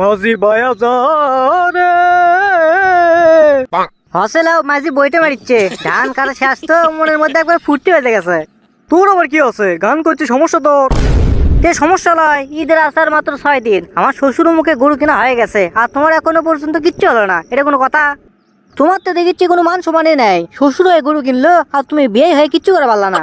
মাঝি বায়া যারে হসেলাও মাঝি বইটা মারিচ্ছে ধান কাটা শেষ তো মনের মধ্যে একবার ফুর্তি হয়ে গেছে। তোর আবার কি আছে? গান করছি সমস্যা তোর। যে সমস্যা নয় ঈদের আসার মাত্র ছয় দিন। আমার শ্বশুর মুখে গরু কিনা হয়ে গেছে আর তোমার এখনও পর্যন্ত কিচ্ছু হলো না। এটা কোনো কথা? তোমার তো দেখিচ্ছি কোনো মান সমানে নেই। শ্বশুর হয়ে গরু কিনলো আর তুমি বিয়ে হয়ে কিচ্ছু করে পারলা না।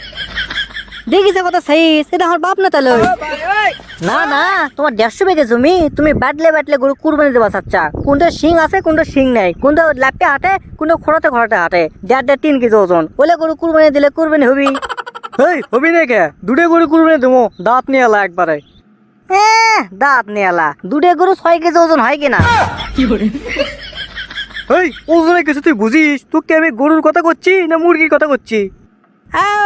দেখিছে কথা সেই সেটা আমার বাপ না তাহলে না না তোমার দেড়শো বেগে জমি তুমি বাটলে বাটলে গরু কুরবানি দেবা চাচ্ছা কোনটা শিং আছে কোনটা শিং নাই। কোনটা লাপে হাঁটে কোনটা খড়াতে খড়াতে হাঁটে দেড় দেড় তিন কেজি ওজন। ওলে গরু কুরবানি দিলে কুরবানি হবি। এই হবি না কে দুটো গরু কুরবানি দেবো দাঁত নিয়ে এলা একবারে দাঁত নেয়ালা। দুটে গরু ছয় কেজি ওজন হয় কিনা? কি এই ওজনে কিছু তুই বুঝিস? তোকে আমি গরুর কথা করছি না মুরগির কথা করছি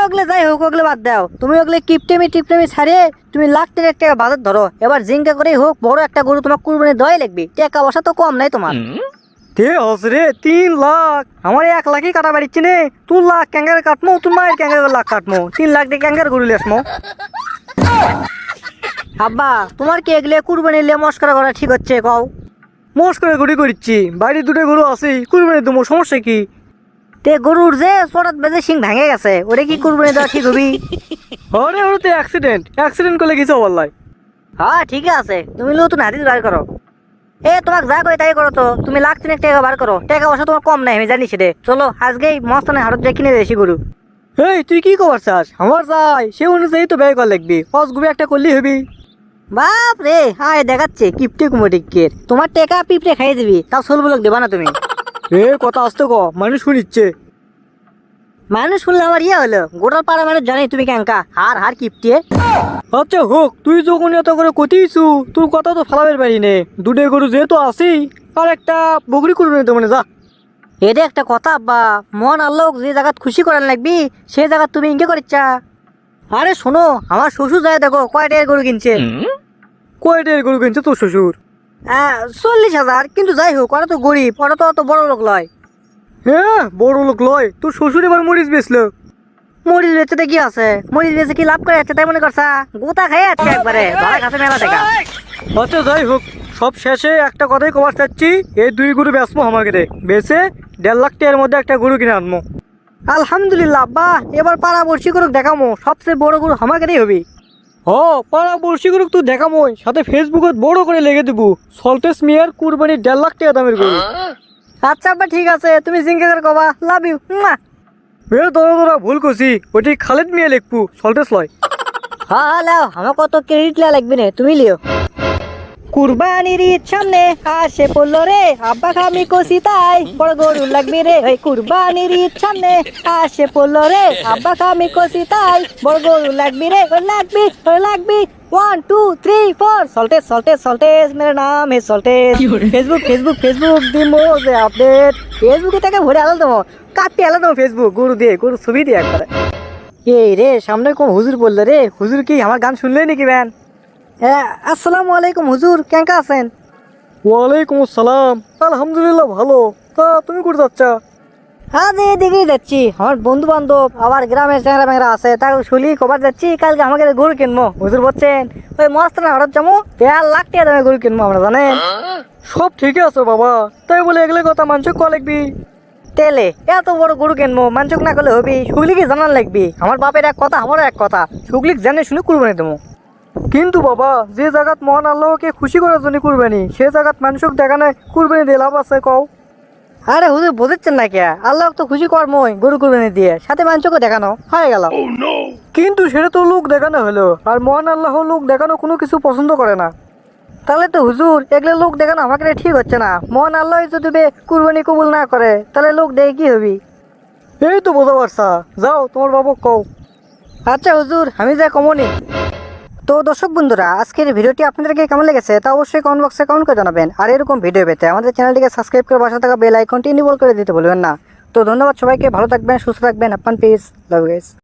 ওগুলো যাই হোক ওগুলো বাদ দাও। তুমি ওগুলো কিপটেমি টিপটেমি ছাড়িয়ে তুমি লাখ তিন টাকা বাজার ধরো। এবার জিঙ্কা করেই হোক বড় একটা গরু তোমার কুরবানি দেওয়াই লাগবে। টাকা পয়সা তো কম নাই তোমার। তে হস রে তিন লাখ। আমার এক লাখই কাটা বাড়িচ্ছে নে। তুই লাখ ক্যাঙ্গার কাটমো তুই মায়ের ক্যাঙ্গার লাখ কাটমো। তিন লাখ দিয়ে ক্যাঙ্গার গরু লেসমো। আব্বা তোমার কি এগুলো কুরবানি মস্করা করা ঠিক হচ্ছে কও? মোষ করে গড়ি করিচ্ছি। বাড়ি দুটো গরু আছে কুরবানি দেবো সমস্যা কি? তে গরুর যে চড়াত বেজে শিং ভেঙে গেছে ওরে কি কুরবানি দেওয়া ঠিক হবি আরে ওর তো অ্যাক্সিডেন্ট অ্যাক্সিডেন্ট করলে কিছু বললাই হ্যাঁ ঠিক আছে তুমি নতুন হাদিস বার করো। এ তোমাকে যা করে তাই করো তো তুমি লাখ তিনেক টাকা বার করো টাকা পয়সা তোমার কম নাই আমি জানি সেটা। চলো আজকেই মস্তানে হাটত যে কিনে দেশি গরু। এই তুই কি খবর চাস? আমার যাই সে অনুযায়ী তো ব্যয় করা লাগবি অসগুবি একটা করলেই হবি। বাপ রে হায় দেখাচ্ছে কিপটে কুমটিকের। তোমার টেকা পিঁপড়ে খাইয়ে দিবি তাও সোলবুলক দেবা না তুমি। এ কথা আসতে ক? মানুষ শুনিচ্ছে। মানুষ শুনলে আমার ইয়ে হলো। গোটাল পাড়া মানুষ জানি তুমি কেঙ্কা। হার হার কিপটিয়ে আচ্ছা হোক তুই যখন এত করে কতিছু তোর কথা তো ফালাবের পারি নে। দুটো গরু যেহেতু আসি আর একটা বকরি কুরবানি দেবো না যা। এটা একটা কথা বা মন আল্লাহ যে জায়গাত খুশি করার লাগবি সেই জায়গা তুমি ইঙ্গে করিচ্ছা। আরে শোনো আমার শ্বশুর যায় দেখো কয়টা গরু কিনছে? কয়টার গরু কিনছে তোর শ্বশুর? আহ, চল্লিশ হাজার কিন্তু যাই হোক ওরা তো গরিব ওরা তো অত বড় লোক লয়। হ্যাঁ বড় লোক লয় তোর শ্বশুর এবার মরিচ বেচলো। মরিচ বেচতে কি আছে? মরিচ বেচে কি লাভ করে যাচ্ছে তাই মনে করছা? গোতা খেয়ে যাচ্ছে একবারে ধরা কাছে মেলা দেখা আচ্ছা যাই হোক সব শেষে একটা কথাই কবার চাচ্ছি এই দুই গরু বেচবো আমাকে রে বেচে দেড় লাখ টাকার মধ্যে একটা গরু কিনে আনব আলহামদুলিল্লাহ আব্বা এবার পাড়া বর্ষি করুক দেখামো সবচেয়ে বড় গরু আমাকেই হবি। হ পাড়া বর্ষি গরু তুই দেখামই। সাথে ফেসবুকত বড় করে লেগে দেবো। সল্টেস মিয়ার কুরবানি দেড় লাখ টাকা দামের গরু। আচ্ছা আব্বা ঠিক আছে। তুমি জিঙ্কা করে কবা লাভ ইউ এ তোরা তোরা ভুল করছি। ওটি খালেদ মিয়া লিখব। সল্টেস লয়। হ্যাঁ হ্যাঁ লাও। আমার কত ক্রেডিট লা লাগবে না। তুমি লিও। কুরবানির ঈদ সামনে আসে পড়ল রে আব্বা খামি কষি তাই। বড় গরু লাগবে রে ওই কুরবানির ঈদ সামনে আসে পড়ল রে আব্বা খামি কষি তাই। বড় গরু লাগবে রে ওই লাগবি ওই লাগবি। ওয়ান টু থ্রি ফোর সল্টেস সল্টেস সল্টেস মেরা নাম হে সল্টেস ফেসবুক ফেসবুক ফেসবুক দিমো যে আপডেট ফেসবুকে থেকে ভরে আলো দেবো কাটতে আলো দেবো ফেসবুক গরু দিয়ে গরু ছবি দিয়ে একবারে। এই রে সামনে কোন হুজুর বললে রে? হুজুর কি আমার গান শুনলেই নাকি ব্যান হ্যাঁ আসসালামু আলাইকুম হুজুর কেঙ্কা আছেন? ওয়ালাইকুম আসসালাম। আলহামদুলিল্লাহ ভালো। তা তুমি করে যাচ্ছা? আজ এদিকেই যাচ্ছি। আমার বন্ধু বান্ধব আবার গ্রামের চ্যাংরা ম্যাংরা আছে তার শুলি কবার যাচ্ছি কালকে আমাকে গরু কিনবো। হুজুর বলছেন ওই মস্ত না হঠাৎ যাব দেড় লাখ টাকা দামে গরু কিনবো আমরা জানেন? সব ঠিকই আছে বাবা। তাই বলে এগুলো কথা মানছ ক লিখবি তেলে এত বড় গরু কিনবো মানচুক না করলে হবি? শুকলিকে জানান লাগবি। আমার বাপের এক কথা আমারও এক কথা। শুকলিক জানে শুনে কুরবানি দেবো। কিন্তু বাবা যে জায়গাত মহান আল্লাহকে খুশি করার জন্য কুরবানি সে জায়গাত মানুষক দেখানে কুরবানি দিয়ে লাভ আছে কও। আরে হুজুর বুঝেছেন না কে? আল্লাহ তো খুশি কর্মই গরু কুরবানি দিয়ে সাথে মানচুকও দেখানো হয়ে গেল। কিন্তু সেটা তো লোক দেখানো হলো আর মহান আল্লাহ লোক দেখানো কোনো কিছু পছন্দ করে না। তাহলে তো হুজুর এগুলো লোক দেখানো আমাকে ঠিক হচ্ছে না। মহান আল্লাহ যদি বে কুরবানি কবুল না করে তাহলে লোক দেখে কি হবি? এই তো বোঝা পারছা। যাও তোমার বাবু কও। আচ্ছা হুজুর আমি যাই কমনি। তো দর্শক বন্ধুরা, আজকের ভিডিওটি আপনাদেরকে কেমন লেগেছে তা অবশ্যই কমেন্ট বক্সে কমেন্ট করে জানাবেন। আর এরকম ভিডিও পেতে আমাদের চ্যানেলটিকে সাবস্ক্রাইব করে বাসা থাকা বেল আইকনটি ইনেবল করে দিতে বলবেন না। তো ধন্যবাদ সবাইকে, ভালো থাকবেন, সুস্থ থাকবেন আপনার পিস লাভ গাইস